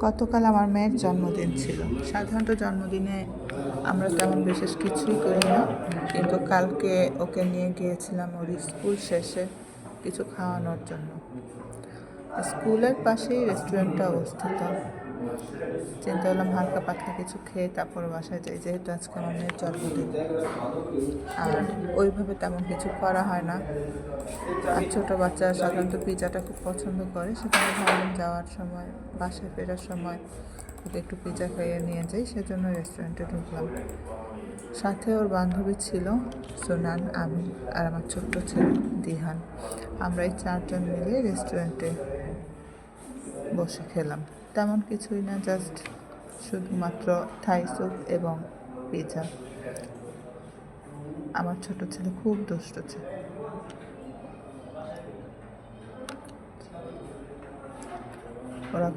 গতকাল আমার মেয়ের জন্মদিন ছিল। সাধারণত জন্মদিনে আমরা তেমন বিশেষ কিছুই করি না। কিন্তু কালকে ওকে নিয়ে গিয়েছিলাম ওর স্কুল শেষে কিছু খাওয়ানোর জন্য। স্কুলের পাশেই রেস্টুরেন্টটা অবস্থিত। চিন্তা করলাম হালকা পাতলা কিছু খেয়ে তারপর বাসায় যাই, যেহেতু আজকে আমার মেয়ের জন্মদিন। আর ওইভাবে তেমন কিছু করা হয় না। আর ছোটো বাচ্চা সাধারণত পিৎজাটা খুব পছন্দ করে, সেখানে ভাবলাম যাওয়ার সময়, বাসায় ফেরার সময় ওকে একটু পিৎজা খাইয়ে নিয়ে যাই, সেজন্য রেস্টুরেন্টে ঢুকলাম। সাথে ওর বান্ধবী ছিল সোনান আমি আর আমার ছোট্ট ছেলে দিহান। আমরা এই চারজন মিলে রেস্টুরেন্টে বসে খেলাম। তেমন কিছুই না জাস্ট শুধুমাত্র থাই স্যুপ এবং পিৎজা আমার ছোট ছেলে খুব দুষ্ট ছিল ওরা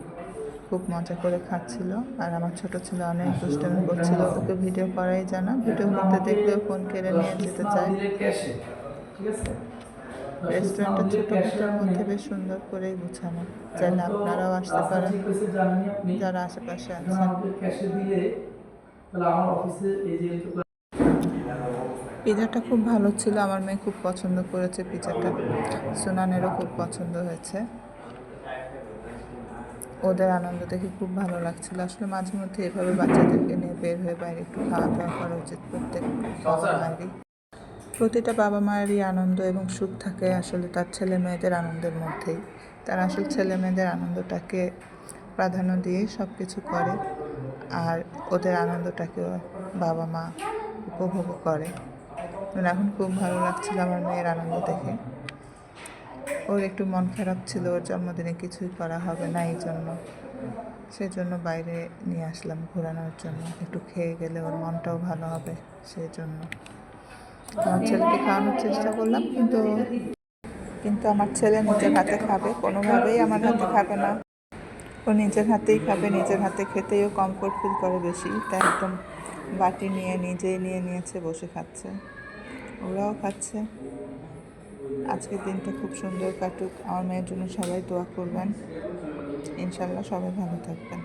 খুব মজা করে খাচ্ছিল, আর আমার ছোট ছেলে অনেক দুষ্টামি করছিল। ওকে ভিডিও করাই জানা ভিডিও করতে দেখলে ফোন কেড়ে নিয়ে যেতে চায়। রেস্টুরেন্টটা ছোটোখাটোর মধ্যে বেশ সুন্দর করেই গুছানো। চাইলে আপনারাও আসতে পারেন। যারা আশেপাশে আছেন। পিজাটা খুব ভালো ছিল আমার মেয়ে খুব পছন্দ করেছে পিজাটা। সুনানেরও খুব পছন্দ হয়েছে। ওদের আনন্দ দেখে খুব ভালো লাগছিল। আসলে মাঝে মধ্যে এভাবে বাচ্চাদেরকে নিয়ে বের হয়ে বাইরে একটু খাওয়া দাওয়া করা উচিত প্রত্যেক প্রতিটা বাবা মায়েরই আনন্দ এবং সুখ থাকে আসলে তার ছেলে মেয়েদের আনন্দের মধ্যেই। তারা আসলে ছেলে মেয়েদের আনন্দটাকে প্রাধান্য দিয়ে সব কিছু করে আর ওদের আনন্দটাকেও বাবা মা উপভোগ করে। মানে এখন খুব ভালো লাগছিল আমার মেয়ের আনন্দ দেখে। ওর একটু মন খারাপ ছিল, ওর জন্মদিনে কিছুই করা হবে না এই জন্য। সেজন্য বাইরে নিয়ে আসলাম ঘোরানোর জন্য। একটু খেয়ে গেলে ওর মনটাও ভালো হবে সেই জন্য আমার ছেলেকে খাওয়ানোর চেষ্টা করলাম, কিন্তু কিন্তু আমার ছেলে নিজের হাতে খাবে, কোনোভাবেই আমার হাতে খাবে না। ও নিজের হাতেই খাবে, নিজের হাতে খেতেই ও কমফোর্ট ফিল করে বেশি, তাই একদম বাটি নিয়ে, নিজেই নিয়ে নিয়েছে, বসে খাচ্ছে। ওরাও খাচ্ছে। আজকের দিনটা খুব সুন্দর কাটুক। আমার মেয়ের জন্য সবাই দোয়া করবেন। ইনশাল্লাহ সবাই ভালো থাকবেন।